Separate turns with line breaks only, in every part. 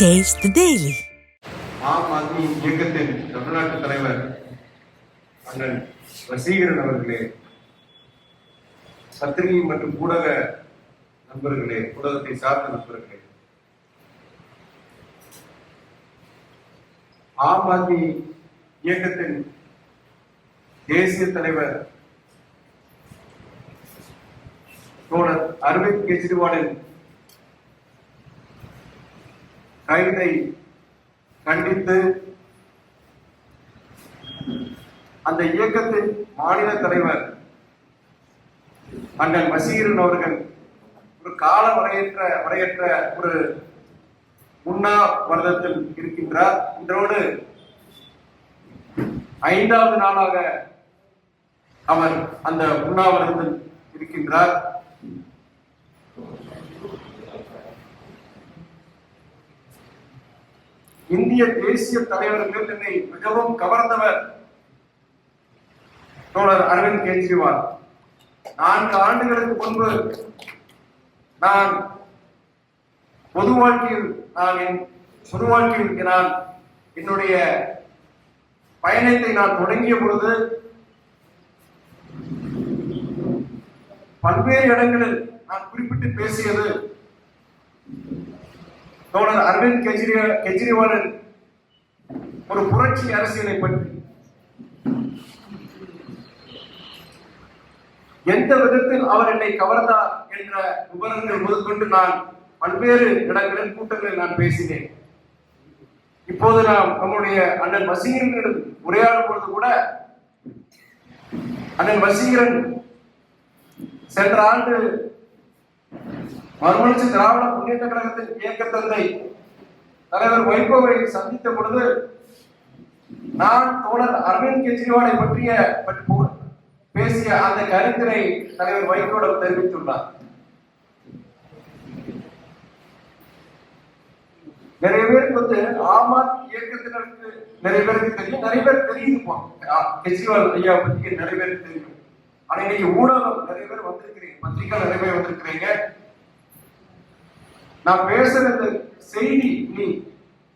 Taste the
ஆம் ஆத்மி இயக்கத்தின் தமிழ்நாட்டு தலைவர் அண்ணன் வசீகரன் அவர்களே பத்திரிகை மற்றும் ஊடக நண்பர்களே ஊடகத்தை சார்ந்த நண்பர்களே. ஆம் ஆத்மி இயக்கத்தின் தேசிய தலைவர் தோழர் அரவிந்த் கெஜ்ரிவாலின் கைதை கண்டித்து அந்த இயக்கத்தின் மாநில தலைவர் அண்ணன் வசீரன் அவர்கள் ஒரு கால வரையற்ற வரையற்ற ஒரு உண்ணாவிரதத்தில் இருக்கின்றார். இன்றோடு ஐந்தாவது நாளாக அவர் அந்த உண்ணாவிரதத்தில் இருக்கின்றார். இந்திய தேசிய தலைவர்கள் என்னை மிகவும் கவர்ந்தவர் தோழர் அரவிந்த் கெஜ்ரிவால். நான்கு ஆண்டுகளுக்கு முன்பு நான் பொது வாழ்க்கையில் நான் என் பொது வாழ்க்கையில் நான் என்னுடைய பயணத்தை நான் தொடங்கிய பொழுது பல்வேறு இடங்களில் நான் குறிப்பிட்டு பேசியது தோழர் அரவிந்த் கெஜ்ரிவால் கெஜ்ரிவாலின் ஒரு புரட்சி அரசியலை பற்றி. எந்த விதத்தில் அவர் என்னை கவர்ந்தார் என்ற விவரங்கள் முதற்கொண்டு நான் பல்வேறு இடங்களில் கூட்டங்களில் நான் பேசினேன். இப்போது நாம் நம்முடைய அண்ணன் வசீகரனிடம் உரையாடும் பொழுது கூட அண்ணன் வசீகரன் சென்ற ஆண்டு மறுமலர்ச்சி திராவிட முன்னேற்ற கழகத்தின் இயக்க தந்தை தலைவர் வைகோவை சந்தித்த பொழுது நான் தோழர் அரவிந்த் கெஜ்ரிவாலை பற்றிய பேசிய அந்த கருத்தினை தலைவர் வைகோவிடம் தெரிவித்துள்ளார். நிறைய பேருக்கு வந்து ஆம் ஆத்மி இயக்கத்தினருக்கு நிறைய பேருக்கு தெரியும். நிறைய பேர் தெரியுது கெஜ்ரிவால் ஐயா பத்தி நிறைய பேருக்கு தெரியும். ஆனா இன்னைக்கு ஊடகம் நிறைய பேர் வந்திருக்கிறீங்க. பத்திரிகை நிறைய பேர் வந்திருக்கிறீங்க. நான் பேசுற இந்த செய்தி நீ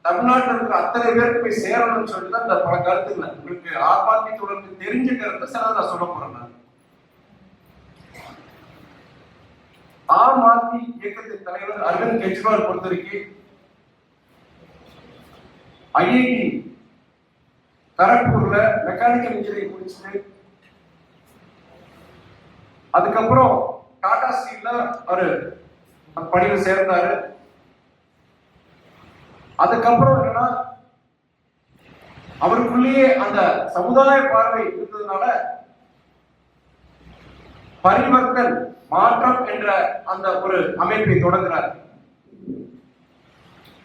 தமிழ்நாட்டில் இருக்கிற அத்தனை பேருக்கு போய் சேரணும்னு சொல்லி தான் இந்த பல கருத்துக்கள் உங்களுக்கு ஆத்மாத்தி தொடர்ந்து தெரிஞ்ச கருத்தை சார் நான் சொல்ல போறேன் நான். ஆம் ஆத்மி இயக்கத்தின் தலைவர் அரவிந்த் கெஜ்ரிவால் பொறுத்தவரைக்கும் ஐஐடி கரக்பூர்ல மெக்கானிக்கல் இன்ஜினியரிங் முடிச்சுட்டு அதுக்கப்புறம் டாடா ஸ்டீல்ல ஒரு பணியில் சேர்ந்தாரு. அதுக்கப்புறம் என்னன்னா அவருக்குள்ளேயே அந்த சமுதாய பார்வை இருந்ததுனால பரிவர்த்தன் மாற்றம் என்ற அந்த ஒரு அமைப்பை தொடங்குறார்.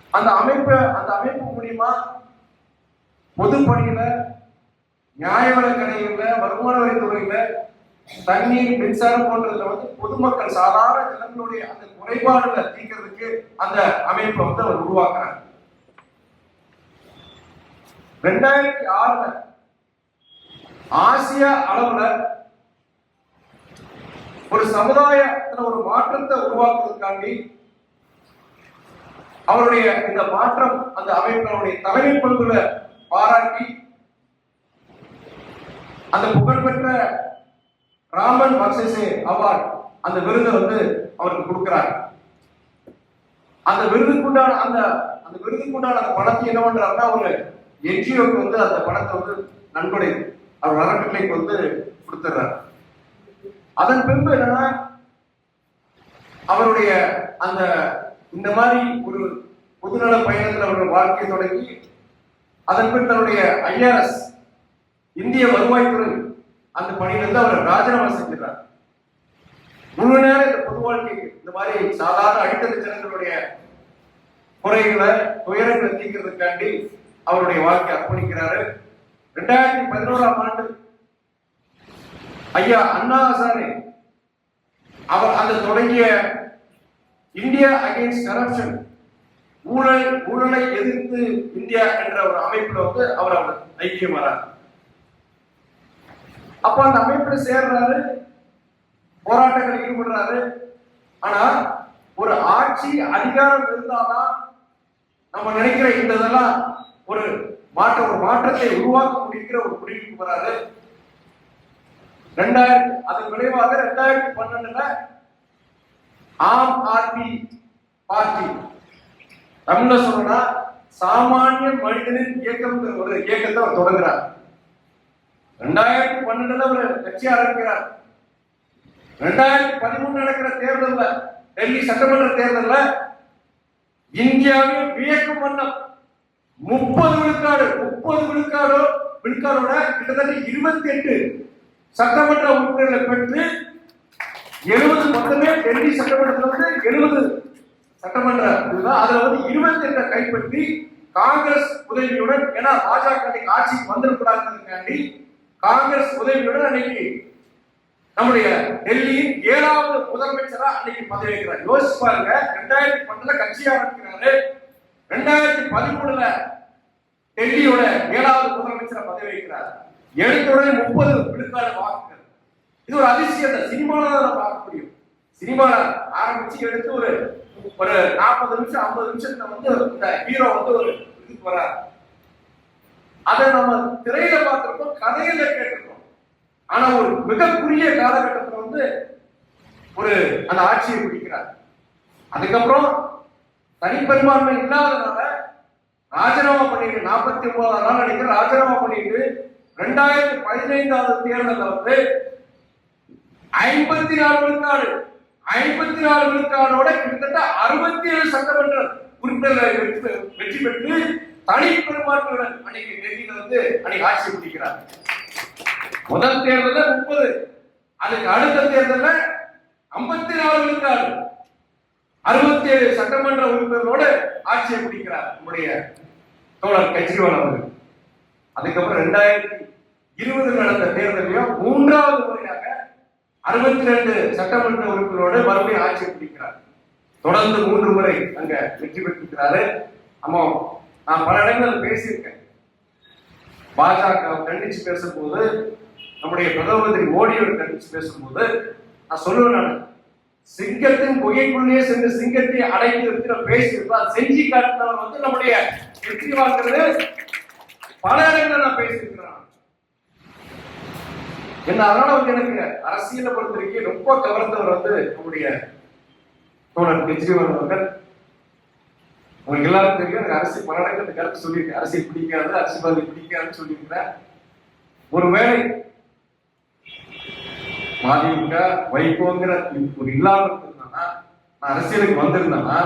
அந்த அமைப்பு அந்த அமைப்பு மூலியமா பொதுப்பணியில நியாய விலைக் வருமான வரித்துறையில தண்ணீர் மின்சாரம் போன்றதுல வந்து பொதுமக்கள் சாதாரண ஜனங்களுடைய அந்த குறைபாடுகளை தீர்க்கிறதுக்கு அந்த அமைப்பை வந்து அவர் உருவாக்குறாங்க ரெண்டாயிரத்தி ஆறுல ஆசிய அளவுல ஒரு சமுதாயத்துல ஒரு மாற்றத்தை உருவாக்குவதற்காண்டி அவருடைய இந்த மாற்றம் அந்த அமைப்பினுடைய தலைமை பண்புல பாராட்டி அந்த புகழ்பெற்ற ராமன் மக்சேசே அவார்ட் அந்த விருதை வந்து அவருக்கு கொடுக்கிறார். அந்த விருதுக்குண்டான அந்த அந்த விருதுக்குண்டான அந்த பணத்தை என்ன பண்றாருன்னா ஒரு என்ஜிஓக்கு வந்து அந்த பணத்தை வந்து நன்கொடை அவர் அறக்கட்டளைக்கு வந்து கொடுத்துடுறார். அதன் பின்பு என்னன்னா அவருடைய அந்த இந்த மாதிரி ஒரு பொதுநல பயணத்தில் அவருடைய வாழ்க்கையை தொடங்கி அதன் பின் தன்னுடைய ஐஆர்எஸ் இந்திய வருவாய்த்துறை அந்த பணியிலிருந்து அவர் ராஜினாமா செஞ்சிடறார். முழு நேரம் இந்த பொது வாழ்க்கைக்கு இந்த மாதிரி சாதாரண அடித்தள ஜனங்களுடைய குறைகளை துயரங்களை தீர்க்கிறதுக்காண்டி அவருடைய வாழ்க்கை அர்ப்பணிக்கிறாரு. ரெண்டாயிரத்தி பதினோராம் ஆண்டு ஐயா அண்ணா ஹசானே அவர் அந்த தொடங்கிய இந்தியா அகைன்ஸ்ட் கரப்ஷன் ஊழல் ஊழலை எதிர்த்து இந்தியா என்ற ஒரு அமைப்புல வந்து அவர் அவர் ஐக்கியமாறார் அப்ப அந்த அமைப்புல சேர்றாரு. போராட்டங்கள் ஈடுபடுறாரு. ஆனா ஒரு ஆட்சி அதிகாரம் இருந்தாதான் நம்ம நினைக்கிற இந்த இதெல்லாம் ஒரு மாற்ற ஒரு மாற்றத்தை உருவாக்க முடிக்கிற ஒரு முடிவுக்கு வராது. ரெண்டாயிரத்தி அதன் விளைவாக ரெண்டாயிரத்தி பன்னெண்டுல ஆம் ஆத்மி பார்ட்டி. தமிழ்ல சொல்லணும்னா சாமானிய மனிதனின் இயக்கம் ஒரு இயக்கத்தை அவர் தொடங்குறார். ரெண்டாயிரத்தி பன்னெண்டுல ஒரு கட்சியா இருக்கிறார். ரெண்டாயிரத்தி பதிமூணு நடக்கிற தேர்தல்ல டெல்லி சட்டமன்ற தேர்தல்ல இந்தியாவில் வியக்கும் வண்ணம் முப்பது விழுக்காடு முப்பது விழுக்காடோ விழுக்காடோட கிட்டத்தட்ட இருபத்தி எட்டு சட்டமன்ற உறுப்பினர்களை பெற்று எழுபது மொத்தமே டெல்லி சட்டமன்றத்தில் வந்து எழுபது சட்டமன்ற அதுல வந்து இருபத்தி எட்டை கைப்பற்றி காங்கிரஸ் உதவியுடன் ஏன்னா பாஜக அன்னைக்கு ஆட்சிக்கு வந்துடக்கூடாதுக்காண்டி காங்கிரஸ் உதவியுடன் அன்னைக்கு நம்முடைய டெல்லியின் ஏழாவது முதலமைச்சரா அன்னைக்கு பதவி வைக்கிறார் யோசிச்சு பாருங்க ரெண்டாயிரத்தி பன்னெண்டுல கட்சி ஆரம்பிக்கிறாரு. ரெண்டாயிரத்தி பதிமூணுல டெல்லியோட ஏழாவது முதலமைச்சரை பதவி வைக்கிறார் எடுத்தவுடனே முப்பது விழுக்காடு வாக்குகள். இது ஒரு அதிசயத்தை சினிமாவில தான் பார்க்க முடியும். சினிமால ஆரம்பிச்சு எடுத்து ஒரு ஒரு நாற்பது நிமிஷம் ஐம்பது நிமிஷத்துல வந்து இந்த ஹீரோ வந்து ஒரு இதுக்கு வரார். அதை நம்ம திரையில பார்த்திருக்கோம் கதையில கேட்டிருக்கோம் ஆனா ஒரு மிக குறுகிய வந்து ஒரு அந்த ஆட்சியை பிடிக்கிறார். அதுக்கப்புறம் தனிப்பெரும்பான்மை இல்லாதனால ராஜினாமா பண்ணிட்டு நாற்பத்தி ஒன்பதாம் நாள் நினைக்கிற ராஜினாமா பண்ணிட்டு ரெண்டாயிரத்தி பதினைந்தாவது தேர்தலில் வந்து ஐம்பத்தி நாலு விழுக்காடு ஐம்பத்தி நாலு விழுக்காடோட கிட்டத்தட்ட அறுபத்தி ஏழு சட்டமன்ற உறுப்பினர்களை வெற்றி வெற்றி பெற்று தனி பெரும்பான்மையுடன் அன்னைக்கு டெல்லியில வந்து அன்னைக்கு ஆட்சி பிடிக்கிறார் முதல் தேர்தல் முப்பது. அதுக்கு அடுத்த தேர்தல ஐம்பத்தி நாலு விழுக்காடு. அறுபத்தி ஏழு சட்டமன்ற உறுப்பினர்களோடு ஆட்சியை பிடிக்கிறார் நம்முடைய தோழர் கெஜ்ரிவால் அவர்கள். அதுக்கப்புறம் ரெண்டாயிரத்தி இருபது நடந்த தேர்தலையும் மூன்றாவது முறையாக அறுபத்தி ரெண்டு சட்டமன்ற உறுப்பினரோடு மறுபடியும் ஆட்சியை பிடிக்கிறார் தொடர்ந்து மூன்று முறை அங்க வெற்றி பெற்றிருக்கிறாரு. ஆமா நான் பல இடங்களில் பேசியிருக்கேன். பாஜக கண்டிச்சு பேசும்போது நம்முடைய பிரதம மந்திரி மோடியோட கண்டிச்சு பேசும்போது நான் சொல்லுவேன் நான் சிங்கத்தின் புகைக்குள்ளேயே சென்று சிங்கத்தை அடைத்து நான் பேசியிருப்பேன். செஞ்சு காட்டினவர் வந்து நம்முடைய வெற்றி வாக்குறது பல இடங்களில் நான் பேசியிருக்கிறேன் என்ன அதனால வந்து எனக்கு அரசியலை பொறுத்த வரைக்கும் ரொம்ப கவர்ந்தவர் வந்து நம்முடைய தோழர் கெஜ்ரிவால் அவர்கள். உங்களுக்கு எல்லாருக்கும் தெரியும் எனக்கு அரசியல் பல இடங்கள் இந்த கருத்து சொல்லியிருக்கேன். அரசியல் பிடிக்காது அரசியல்வாதி பிடிக்காதுன்னு சொல்லியிருக்கிறேன் ஒருவேளை மதிமுக வைகோங்கிற ஒரு இல்லாம இருந்தேன்னா நான் அரசியலுக்கு வந்திருந்தேன்னா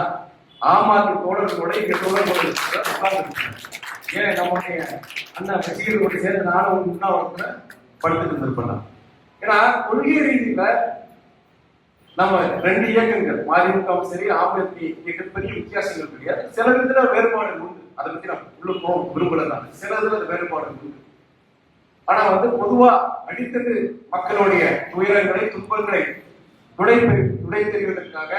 ஆம் ஆத்மி தோழர்களோட இங்க தோழர்களோட உட்கார்ந்துருக்கேன் ஏன் நம்முடைய அண்ணா கட்சிகளோட சேர்ந்து நானும் முன்னா ஒருத்தர் படுத்துட்டு இருந்திருப்பேன்? ஏன்னா கொள்கை ரீதியில நம்ம ரெண்டு இயக்கங்கள் மதிமுகவும் சரி ஆம்பத்தி இயக்கம் பெரிய வித்தியாசங்கள் கிடையாது. சில இதுல வேறுபாடு உண்டு. அதை பத்தி நான் உள்ள போக விரும்பல சில இதுல வேறுபாடு உண்டு. ஆனா வந்து பொதுவா அடித்தது மக்களுடைய துயரங்களை துன்பங்களை துடை துடை தெரிவதற்காக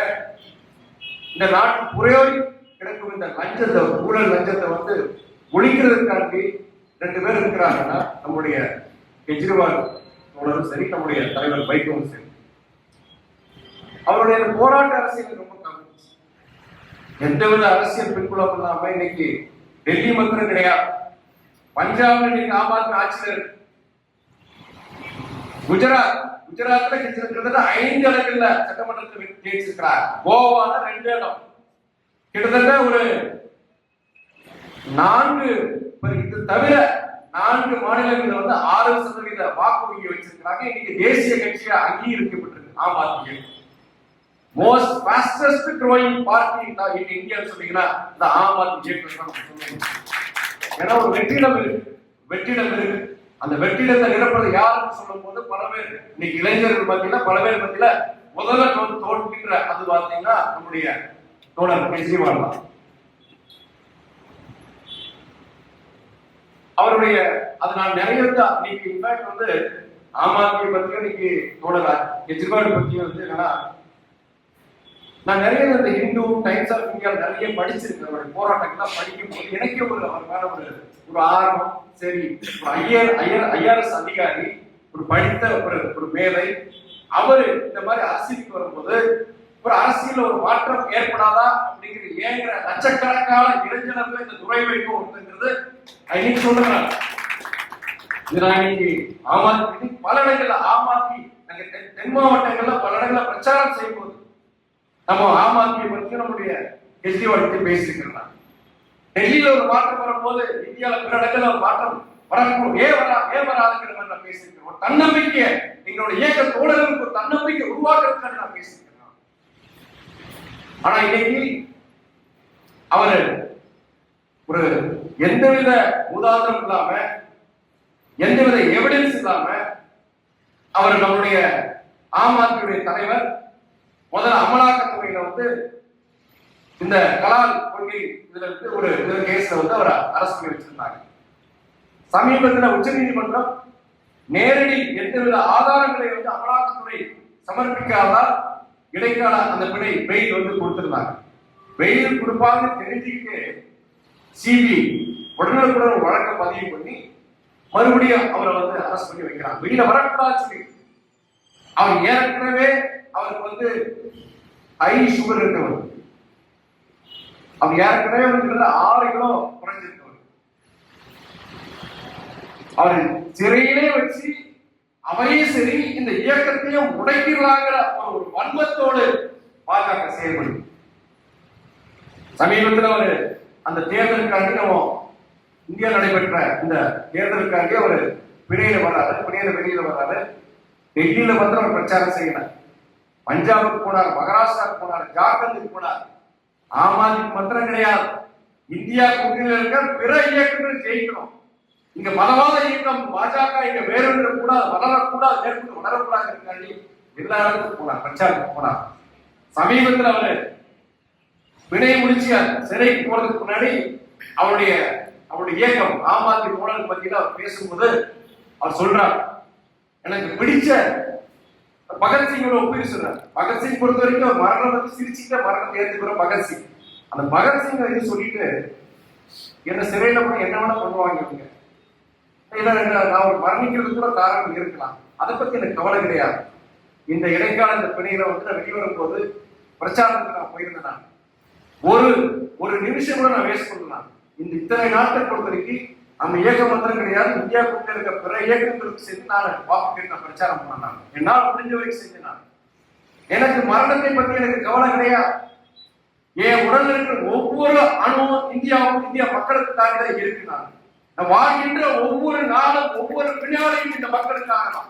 இந்த நாட்டு புறையோடி கிடக்கும் இந்த லஞ்சத்தை ஊழல் லஞ்சத்தை வந்து ஒழிக்கிறதுக்காண்டி ரெண்டு பேர் இருக்கிறாங்கன்னா நம்முடைய கெஜ்ரிவால் தோழரும் சரி நம்முடைய தலைவர் வைகோவும் சரி அவருடைய போராட்ட அரசியல் ரொம்ப கம்மி எந்தவித அரசியல் பின்புலம் இல்லாம இன்னைக்கு டெல்லி மக்களும் கிடையாது. பஞ்சாப்ல இன்னைக்கு ஆம் ஆத்மி ஆட்சியில் இருக்கு குஜராத் குஜராத்ல கிட்டத்தட்ட ஐந்து இடங்கள்ல சட்டமன்றத்தில் ஜெயிச்சிருக்கிறார். கோவால ரெண்டு இடம். கிட்டத்தட்ட ஒரு நான்கு இது தவிர நான்கு மாநிலங்கள் வந்து ஆறு சதவீத வாக்கு வங்கி வச்சிருக்கிறாங்க. இன்னைக்கு தேசிய கட்சியா அங்கீகரிக்கப்பட்டிருக்கு Aam Aadmi most fastest growing party in India சொன்னீங்கன்னா இந்த ஆம் ஆத்மி இயக்கம் ஏன்னா ஒரு வெற்றிடம் இருக்கு. வெற்றிடம் இருக்கு. அந்த வெற்றிடத்தை நிரப்புறது யாருன்னு சொல்லும் போது பல பேர். இன்னைக்கு இளைஞர்கள் பார்த்தீங்கன்னா பல பேர் பத்தியில முதல்ல தோ- தோற்கின்ற அது பார்த்தீங்கன்னா நம்முடைய தோழர் கெஜ்ரிவால் தான் அவருடைய அது நான் நிறைய தான் இன்னைக்கு இன்ஃபேக்ட் வந்து ஆம் ஆத்மி பத்தியும் இன்னைக்கு தோழர் கெஜ்ரிவால் பத்தியும் வந்து என்னன்னா நான் நிறைய இந்த ஹிந்து டைம்ஸ் ஆஃப் இந்தியா நிறைய படிச்சிருக்கேன் அவருடைய போராட்டங்கள்லாம் படிக்கும் போது எனக்கே ஒரு அவர் மேல ஒரு ஒரு ஆர்வம் சரி ஒரு ஐயர் ஐயர் ஐஆர்எஸ் அதிகாரி ஒரு படித்த ஒரு ஒரு மேலை அவரு இந்த மாதிரி அரசியலுக்கு வரும்போது ஒரு அரசியல் ஒரு மாற்றம் ஏற்படாதா அப்படிங்கிற ஏங்கிற லட்சக்கணக்கான இளைஞர்கள் இந்த துறை வைப்பு ஒருங்கிறது இன்னைக்கு சொல்றேன் இது நான் இன்னைக்கு ஆம் ஆத்மி பல இடங்கள்ல ஆம் ஆத்மி நாங்க தென் தென் மாவட்டங்கள்ல பல இடங்கள்ல பிரச்சாரம் செய்யும் போது நம்ம ஆம் ஆத்மியை பற்றி நம்முடைய கெஜ்ரிவால் பற்றி பேசியிருக்கிறோம். டெல்லியில ஒரு மாற்றம் வரும்போது இந்தியாவில் பிற இடங்கள்ல ஒரு மாற்றம் வரக்கூடும். ஏன் வரா ஏன் வராதுங்கிற மாதிரி நான் பேசியிருக்கிறேன் ஒரு தன்னம்பிக்கை எங்களுடைய இயக்க தோழர்களுக்கு ஒரு தன்னம்பிக்கை உருவாக்குறதுக்காக நான் பேசியிருக்கிறேன் ஆனா இன்னைக்கு அவர் ஒரு எந்தவித உதாரணம் இல்லாம எந்தவித எவிடன்ஸ் இல்லாம அவர் நம்முடைய ஆம் ஆத்மியுடைய தலைவர் முதல்ல அமலாக்கத்துறையில வந்து இந்த கலால் கொள்கை இதுல இருந்து ஒரு கேஸ்ல வந்து அவர் அரசு வச்சிருந்தாங்க. சமீபத்தில் உச்ச நீதிமன்றம் நேரடி எந்தவித ஆதாரங்களை வந்து அமலாக்கத்துறை சமர்ப்பிக்காதால் இடைக்கால அந்த பிணை பெயில் வந்து கொடுத்திருந்தாங்க. பெயில் கொடுப்பாங்க தெரிஞ்சுக்கிட்டு சிபி உடனுக்குடன் வழக்க வழக்கை பதிவு பண்ணி மறுபடியும் அவரை வந்து அரசு பண்ணி வைக்கிறாங்க. வெளியில வரக்கூடாது அவர் ஏற்கனவே ஹை சுகர் இருக்கவர் அவர் ஏற்கனவே இருக்கிறது ஆறு கிலோ குறைஞ்சிருக்கவர் அவர் சிறையிலே வச்சு அவரே சரி இந்த இயக்கத்தையும் உடைக்கிறாங்கிற ஒரு ஒரு வன்மத்தோடு பாஜக செயல்படும். சமீபத்தில் அவர் அந்த தேர்தலுக்காண்டி நம்ம இந்தியா நடைபெற்ற இந்த தேர்தலுக்காண்டி அவர் பிணையில வர்றாரு பிணையில வெளியில வர்றாரு டெல்லியில வந்து அவர் பிரச்சாரம் செய்யணும் பஞ்சாபுக்கு போனார் மகாராஷ்டிராவுக்கு போனார் ஜார்க்கண்டுக்கு போனார். ஆம் ஆத்மி மந்திரம் கிடையாது. இந்தியா கூட்டணியில் இருக்கிற பிற இயக்கங்கள் ஜெயிக்கணும். இங்க மதவாத இயக்கம் பாஜக இங்க வேறு கூடாது வளரக்கூடாது மேற்கொண்டு வளரக்கூடாது இருக்காண்டி எல்லா இடத்துக்கும் போனார் பஞ்சாபுக்கு போனார். சமீபத்தில் அவரு வினை முடிச்சு சிறைக்கு போறதுக்கு முன்னாடி அவருடைய அவருடைய இயக்கம் ஆம் ஆத்மி தோழர் பத்தியில அவர் பேசும்போது அவர் சொல்றார் எனக்கு பிடிச்ச பகத்சிங்கோட ஒப்பீடு சொல்றார். பகத்சிங் பொறுத்த வரைக்கும் மரணம் வந்து சிரிச்சுக்கிட்ட மரணத்தை ஏற்றுக்கிற பகத்சிங் அந்த பகத்சிங் இது சொல்லிட்டு என்ன சிறையில போய் என்ன வேணா பண்ணுவாங்க இவங்க. நான் ஒரு மரணிக்கிறது கூட காரணம் இருக்கலாம். அதை பத்தி எனக்கு கவலை கிடையாது. இந்த இடைக்கால இந்த பிணையில வந்து நான் வெளிவரும் போது பிரச்சாரத்துக்கு நான் போயிருந்தேன். ஒரு ஒரு நிமிஷம் கூட நான் வேஸ்ட் பண்ணலாம். இந்த இத்தனை நாட்களை பொறுத்த வரைக்கும் அந்த இயக்க மந்திரம் கிடையாது இந்தியா கூட்ட இருக்க பிற இயக்கங்களுக்கு சேர்ந்து நான் வாக்கு கேட்டு நான் பிரச்சாரம் பண்ணாங்க. என்னால் முடிஞ்ச வரைக்கும் செஞ்சேன் நான் எனக்கு மரணத்தை பத்தி எனக்கு கவலை கிடையாது. என் உடல் இருக்கிற ஒவ்வொரு அணுவும் இந்தியாவும் இந்தியா மக்களுக்காக தான் இருக்கு நான் வாழ்கின்ற ஒவ்வொரு நாளும் ஒவ்வொரு வினாடியும் இந்த மக்களுக்காக தான்.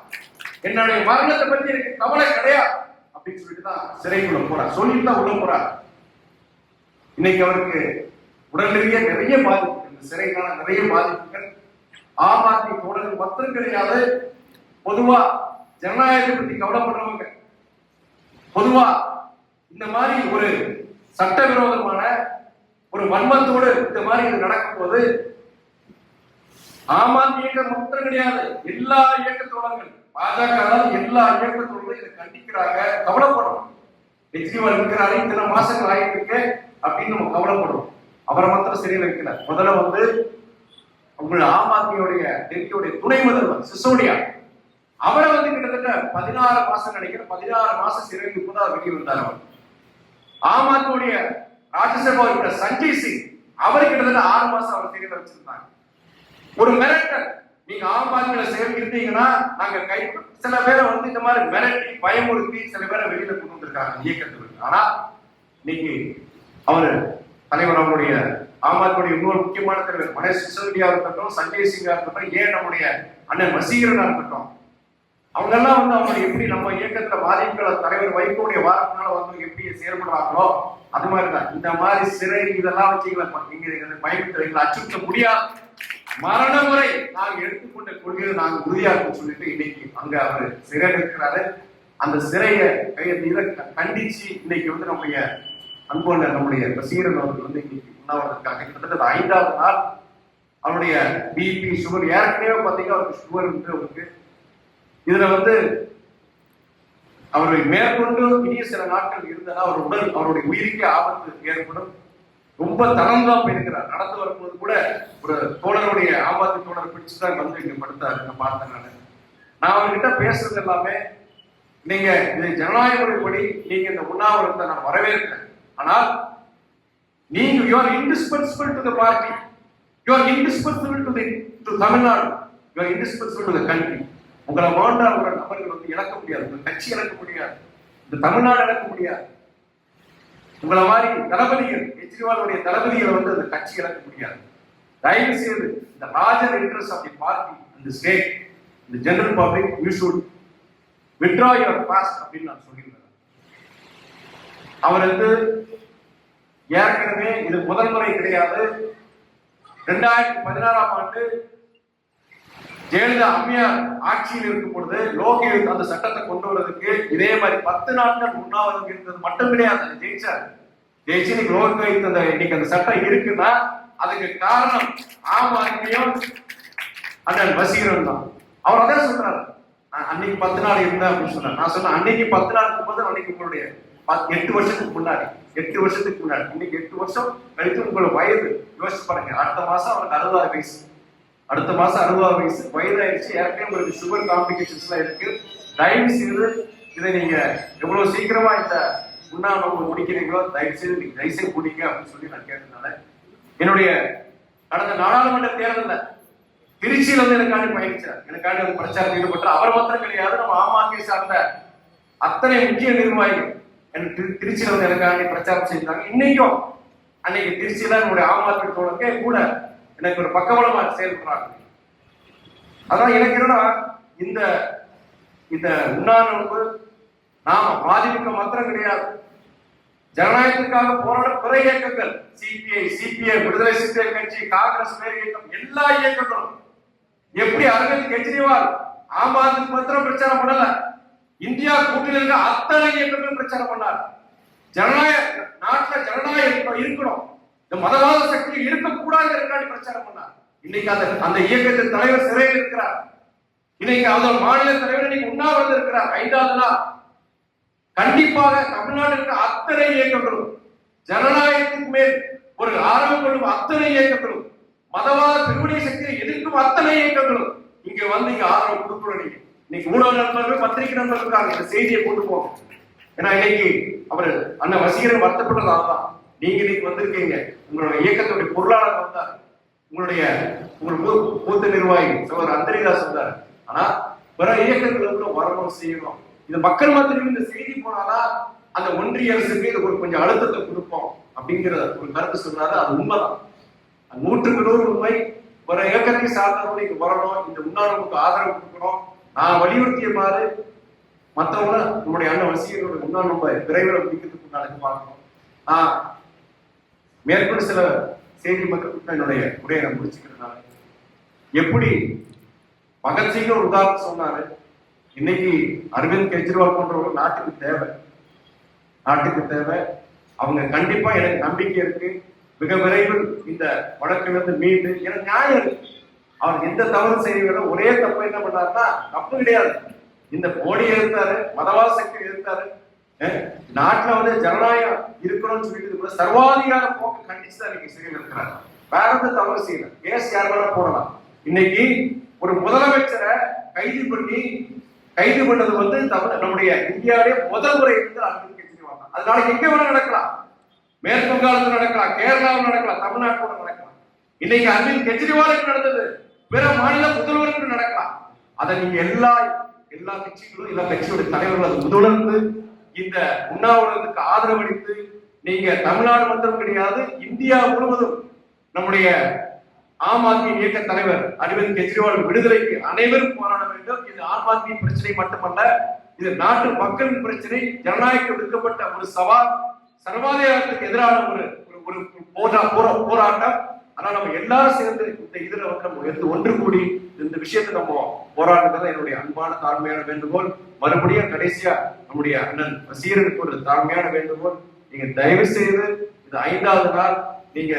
என்னுடைய மரணத்தை பத்தி எனக்கு கவலை கிடையாது. அப்படின்னு சொல்லிட்டு தான் சிறைக்குள்ள போறார். சொல்லிட்டு தான் உள்ள போறார். இன்னைக்கு அவருக்கு உடல் நிறைய பாதிப்பு. சிறைக்கான நிறைய பாதிப்புகள். ஆம் ஆத்மி தோழர்கள் மத்தம் கிடையாது பொதுவா ஜனநாயகத்தை பத்தி கவலைப்படுறவங்க. பொதுவா இந்த மாதிரி ஒரு சட்டவிரோதமான ஒரு வன்மத்தோடு இந்த மாதிரி இது நடக்கும்போது ஆம் ஆத்மி இயக்கம் மொத்தம் கிடையாது. எல்லா இயக்க தோழர்கள் பாஜக எல்லா இயக்க தோழர்களும் இதை கண்டிக்கிறாங்க கவலைப்படுறோம். கெஜ்ரிவால் இருக்கிறாரு இத்தனை மாசங்கள் ஆயிட்டு இருக்கு அப்படின்னு நம்ம கவலைப்படுறோம். அவரை மாத்திரம் சிறையில் வைக்கல. முதல்ல வந்து உங்கள் ஆம் ஆத்மியோடைய டெல்லியோடைய துணை முதல்வர் சிசோடியா. அவரை வந்து கிட்டத்தட்ட பதினாறு மாசம் நினைக்கிறேன். பதினாறு மாசம் சிறைக்கு கூட வெளியே வந்தார் அவர். ஆம் ஆத்மியுடைய ராஜ்யசபா இருக்கிற சஞ்சய் சிங் அவர் கிட்டத்தட்ட ஆறு மாசம் அவர் சிறையில் வச்சிருந்தாங்க ஒரு மிரட்டல். நீங்க ஆம் ஆத்மியில சேர்ந்திருந்தீங்கன்னா நாங்க கை சில பேரை வந்து இந்த மாதிரி மிரட்டி பயமுறுத்தி சில பேரை வெளியில கொண்டு வந்திருக்காங்க இயக்கத்தில் ஆனா இன்னைக்கு அவர் தலைவர் அவருடைய ஆம் ஆத்மியுடைய இன்னொரு முக்கியமான தலைவர் மகேஷ் சிசோடியா இருக்கட்டும் சஞ்சய் சிங்கா இருக்கட்டும் ஏன் நம்முடைய அண்ணன் மசீகரனா இருக்கட்டும் அவங்க எல்லாம் வந்து அவங்க எப்படி நம்ம இயக்கத்துல பாதிப்புகளை தலைவர் வைகோடைய வாரத்தினால வந்து எப்படி செயல்படுறாங்களோ அது மாதிரி தான் இந்த மாதிரி சிறை இதெல்லாம் வச்சுக்கலாம் நீங்க இதை அச்சுறுத்த முடியாது. மரண முறை நாங்கள் எடுத்துக்கொண்ட கொள்கையை நாங்கள் உறுதியாக்கும் சொல்லிட்டு இன்னைக்கு அங்க அவர் சிறையில் இருக்கிறாரு. அந்த சிறையை கையெழுத்தில கண்டிச்சு இன்னைக்கு வந்து நம்முடைய அன்போன நம்முடைய பசீரன் அவர்கள் வந்து இன்னைக்கு உண்ணாவிரதற்காக கிட்டத்தட்ட ஐந்தாவது நாள் அவருடைய பிபி சுகர் ஏற்கனவே பார்த்தீங்கன்னா அவருக்கு சுகர் அவருக்கு. இதுல வந்து அவரை மேற்கொண்டு இனிய சில நாட்கள் இருந்தனா அவர் உடல் அவருடைய உயிருக்கே ஆபத்து ஏற்படும். ரொம்ப தளர்ந்தா போயிருக்கிறார். நடந்து வரும்போது கூட ஒரு தோழருடைய ஆபத்து தோழர் பிடிச்சுதான் வந்து இங்க படுத்தாரு. நான் பார்த்தேன் நான். நான் அவர்கிட்ட பேசுறது எல்லாமே நீங்க இந்த ஜனநாயக முறைப்படி நீங்க இந்த உண்ணாவிரத்தை நான் வரவேற்கிறேன். ஆனால் நீங்க you are indispensable to the party you are indispensable to the to Tamil Nadu you are indispensable to the country உங்களை வேண்டா ஒரு நபர்கள் வந்து இழக்க முடியாது. உங்க கட்சி இழக்க முடியாது. இந்த தமிழ்நாடு இழக்க முடியாது. உங்களை மாதிரி தளபதிகள் கெஜ்ரிவாலுடைய தளபதிகளை வந்து அந்த கட்சி இழக்க முடியாது. தயவு செய்து இந்த larger interest of the party அந்த ஸ்டேட் இந்த general public you should withdraw your post அப்படின்னு நான் சொல்லியிருந்தேன் அவருக்கு ஏற்கனவே இது முதல் முறை கிடையாது. ரெண்டாயிரத்தி பதினாறாம் ஆண்டு ஜெயலலிதா அம்மையார் ஆட்சியில் இருக்கும் பொழுது லோகி அந்த சட்டத்தை கொண்டு வர்றதுக்கு இதே மாதிரி பத்து நாட்கள் முன்னாவது இருந்தது மட்டும் கிடையாது. ஜெயிச்சார். ஜெயிச்சு இன்னைக்கு லோகேஷ் அந்த இன்னைக்கு அந்த சட்டம் இருக்குன்னா அதுக்கு காரணம் ஆம் ஆத்மியும் அண்ணன் வசீகரன் தான். அவர் அதான் சொல்றாரு. அன்னைக்கு பத்து நாள் இருந்தேன் அப்படின்னு சொன்னார். நான் சொன்னேன் அன்னைக்கு பத்து நாள் இருக்கும்போது அன்னைக்கு உங்களுடைய எட்டு வருஷத்துக்கு முன்னாடி எட்டு வருஷத்துக்கு முன்னாடி இன்னைக்கு எட்டு வருஷம் கழித்து உங்களோட வயது. யோசிச்சு பாருங்க அடுத்த மாசம் அவனுக்கு அறுபதாவது வயசு. அடுத்த மாசம் அறுபதாவது வயசு வயதாயிடுச்சு ஏற்கனவே உங்களுக்கு சுகர் காம்ப்ளிகேஷன்ஸ்லாம் இருக்கு. தயவு செய்து இதை நீங்க எவ்வளவு சீக்கிரமா இந்த உண்ணாமல் முடிக்கிறீங்களோ தயவு செய்து நீங்க தயவு செய்து முடிங்க அப்படின்னு சொல்லி நான் கேட்டதுனால என்னுடைய கடந்த நாடாளுமன்ற தேர்தலில் திருச்சியில வந்து எனக்காண்டி பயணிச்சார். எனக்காண்டி பிரச்சாரத்தில் ஈடுபட்டார். அவர் மாத்திரம் கிடையாது நம்ம ஆம் ஆத்மி சார்ந்த அத்தனை முக்கிய நிர்வாகிகள். எனக்கு திரு- திருச்சியில வந்து எனக்காண்டி பிரச்சாரம் செய்தாங்க இன்னைக்கும் அன்னைக்கு திருச்சியில் என்னுடைய ஆம் ஆத்மி தோழர்களே கூட எனக்கு ஒரு பக்கபலமா செயல்படுறாங்க. அதான் எனக்கு என்னன்னா இந்த இந்த உண்ணாவிரவு நாம பாதிப்புக்கு மாத்திரம் கிடையாது. ஜனநாயகத்துக்காக போராட பிற இயக்கங்கள் சிபிஐ சிபிஐ விடுதலை சிறுத்தை கட்சி காங்கிரஸ் பேர் இயக்கம் எல்லா இயக்கங்களும் எப்படி அரவிந்த் கெஜ்ரிவால் ஆம் ஆத்மி மாத்திரம் பிரச்சாரம் பண்ணல. இந்தியா கூட்டணியில் அத்தனை இயக்கங்களும் பிரச்சாரம் பண்ணார் ஜனநாயக நாட்டில் ஜனநாயகம் இருக்கணும். இந்த மதவாத சக்தி இருக்கக்கூடாது பிரச்சாரம் பண்ணார் இன்னைக்கு அந்த அந்த இயக்கத்தின் தலைவர் சிறையில் இருக்கிறார். இன்னைக்கு அவர் மாநில தலைவர் இன்னைக்கு உண்ணாவிரதம் இருக்கிறார். ஐந்தாவது நாள் கண்டிப்பாக தமிழ்நாடு இருக்கிற அத்தனை இயக்கங்களும் ஜனநாயகத்துக்கு மேல் ஒரு ஆர்வம் கொள்ளும் அத்தனை இயக்கங்களும் மதவாத பிரிவினை சக்தியை எதிர்க்கும் அத்தனை இயக்கங்களும் இங்க வந்து இங்க ஆதரவு கொடுக்கணும் நீங்க. இன்னைக்கு ஊடக நண்பர்கள் பத்திரிகை நண்பர்கள் இருக்காங்க இந்த செய்தியை கொண்டு போங்க ஏன்னா இன்னைக்கு அவர் அண்ணன் வசீகரன் வருத்தப்பட்டது அதுதான் நீங்க இன்னைக்கு வந்திருக்கீங்க. உங்களுடைய இயக்கத்துடைய பொருளாளர் வந்தார். உங்களுடைய உங்கள் மூத்த நிர்வாகி சோதர் அந்தரிதாஸ் வந்தார். ஆனா பிற இயக்கங்களுக்குள்ள வரணும் செய்யணும். இது மக்கள் மத்தியிலும் இந்த செய்தி போனாதான் அந்த ஒன்றிய அரசுக்கு இது ஒரு கொஞ்சம் அழுத்தத்தை கொடுப்போம் அப்படிங்கிற ஒரு கருத்து சொன்னாரு அது உண்மைதான். நூற்றுக்கு நூறு உண்மை. பிற இயக்கத்தை சார்ந்தவங்க வரணும். இந்த உண்ணாவிரவுக்கு ஆதரவு கொடுக்கணும். நான் வலியுறுத்தியவாறு மாதிரி நம்முடைய அண்ணன் வசீகரோட முன்னாள் நம்ம விரைவில் முடிக்கிறதுக்கு முன்னாடி பார்க்கணும் ஆஹ் மேற்கொண்டு சில செய்தி மக்கள் என்னுடைய உரையை நான் முடிச்சுக்கிறதுனால எப்படி பகத்சிங் ஒரு உதாரணம் சொன்னாரு. இன்னைக்கு அரவிந்த் கெஜ்ரிவால் போன்றவர்கள் நாட்டுக்கு தேவை. நாட்டுக்கு தேவை. அவங்க கண்டிப்பா எனக்கு நம்பிக்கை இருக்கு. மிக விரைவில் இந்த வழக்கிலிருந்து மீண்டு எனக்கு நியாயம் இருக்கு. அவர் எந்த தவறு செய்யவில்லை. ஒரே தப்பு என்ன பண்ணாருன்னா தப்பு கிடையாது. இந்த மோடி எதிர்த்தாரு மதவாத சக்தி எதிர்த்தாரு நாட்டுல வந்து ஜனநாயகம் இருக்கணும்னு சொல்லிட்டு கூட சர்வாதிகார போக்கு கண்டிச்சு தான் இன்னைக்கு சிறையில் இருக்கிறாங்க. வேற எந்த தவறு செய்யல. கேஸ் யார் வேணா போடலாம். இன்னைக்கு ஒரு முதலமைச்சரை கைது பண்ணி கைது பண்ணது வந்து தமிழ் நம்முடைய இந்தியாவிலே முதல் முறை இருந்து அரவிந்த் கெஜ்ரிவால் அதனால எங்க வேணா நடக்கலாம். மேற்கு வங்காளத்தில் நடக்கலாம் கேரளாவில் நடக்கலாம் தமிழ்நாட்டில் நடக்கலாம். இன்னைக்கு அரவிந்த் கெஜ்ரிவாலுக்கு நடந்தது. பிற மாநில முதல்வர்கள் நடக்கலாம். அதை நீங்க எல்லா எல்லா கட்சிகளும் எல்லா கட்சியோட தலைவர்கள் அதை முதலர்ந்து இந்த உண்ணாவிரதத்துக்கு ஆதரவளித்து நீங்க தமிழ்நாடு மட்டும் கிடையாது இந்தியா முழுவதும் நம்முடைய ஆம் ஆத்மி இயக்க தலைவர் அரவிந்த் கெஜ்ரிவால் விடுதலைக்கு அனைவரும் போராட வேண்டும். இது ஆம் ஆத்மி பிரச்சனை மட்டுமல்ல இது நாட்டு மக்களின் பிரச்சனை ஜனநாயகம் விடுக்கப்பட்ட ஒரு சவால் சர்வாதிகாரத்துக்கு எதிரான ஒரு ஒரு- ஒரு போரா போரா- போராட்டம். ஆனா நம்ம எல்லாரும் சேர்ந்து இந்த இதுல வந்து நம்ம எடுத்து ஒன்று கூடி இந்த விஷயத்தை நம்ம போராடுறது என்னுடைய அன்பான தாழ்மையான வேண்டுகோள். மறுபடியும் கடைசியா நம்முடைய அண்ணன் வசீரனுக்கு ஒரு தாழ்மையான வேண்டுகோள். நீங்க தயவு செய்து இந்த ஐந்தாவது நாள் நீங்க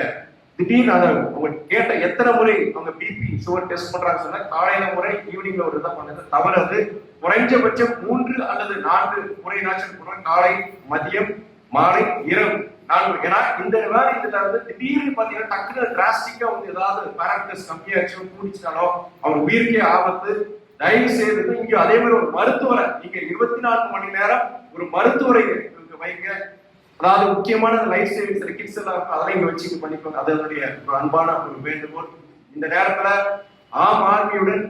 திடீர்னு அதை அவங்க கேட்ட எத்தனை முறை அவங்க பிபி சுகர் டெஸ்ட் பண்றாங்க சொன்னா காலையில முறை ஈவினிங்ல ஒரு இதை பண்ணுறது தவறு அது. குறைஞ்சபட்சம் மூன்று அல்லது நான்கு முறை நாட்கள் காலை மதியம் மாலை இரவு. நான் ஏன்னா இந்த மாதிரி இதுல வந்து திடீர்னு பாத்தீங்கன்னா டக்குனு டிராஸ்டிக்கா வந்து ஏதாவது பேரக்டர்ஸ் கம்மியாச்சும் கூடிச்சினாலோ அவர் உயிருக்கே ஆபத்து. தயவு செய்து இங்க அதே மாதிரி ஒரு மருத்துவரை நீங்க இருபத்தி நான்கு மணி நேரம் ஒரு மருத்துவரை வைங்க. அதாவது முக்கியமான லைஃப் சேவிங்ஸ் கிட்ஸ் எல்லாம் இருக்கும் அதெல்லாம் இங்க வச்சு இங்க பண்ணிக்கோங்க. ஒரு அன்பான ஒரு வேண்டுகோள். இந்த நேரத்துல ஆம் ஆர்மியுடன்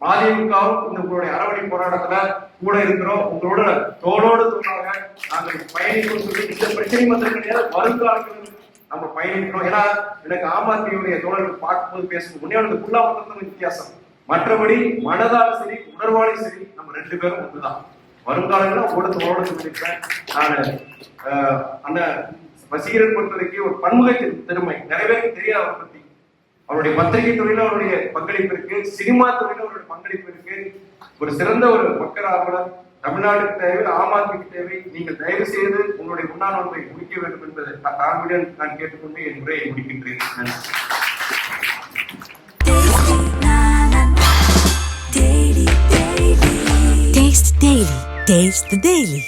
மதிமுகவும் இந்த உங்களுடைய அரவணை போராட்டத்துல கூட இருக்கிறோம். உங்களோட தோளோடு தோணாக நாங்கள் பயணிக்கணும் சொல்லி இந்த பிரச்சனை மட்டும் கிடையாது வருங்காலங்களில் நம்ம பயணிக்கிறோம். ஏன்னா எனக்கு ஆம் ஆத்மியுடைய தோழர்கள் பார்க்கும்போது பேசும்போது முன்னே அந்த புல்லா மட்டும் வித்தியாசம். மற்றபடி மனதாலும் சரி உணர்வாலும் சரி நம்ம ரெண்டு பேரும் ஒன்றுதான் வருங்காலங்களில் உங்களோட தோளோடு சொல்லியிருக்கேன் நான் ஆஹ், அண்ணன் வசீகரன் ஒரு பன்முகத்தின் திறமை. நிறைய பேருக்கு தெரியாது பத்தி. அவருடைய பத்திரிகை துறையில அவருடைய பங்களிப்பு இருக்கு. சினிமா துறையில அவருடைய பங்களிப்பு இருக்கு. ஒரு சிறந்த ஒரு மக்கள் ஆர்வலர் தமிழ்நாட்டுக்கு தேவை ஆம் ஆத்மிக்கு தேவை. நீங்கள் தயவு செய்து உங்களுடைய முன்னாள் ஒன்றை முடிக்க வேண்டும் என்பதை கான்பிடன் நான் கேட்டுக்கொண்டு என் உரையை முடிக்கின்றேன். நன்றி.
Taste Daily. Taste the Daily.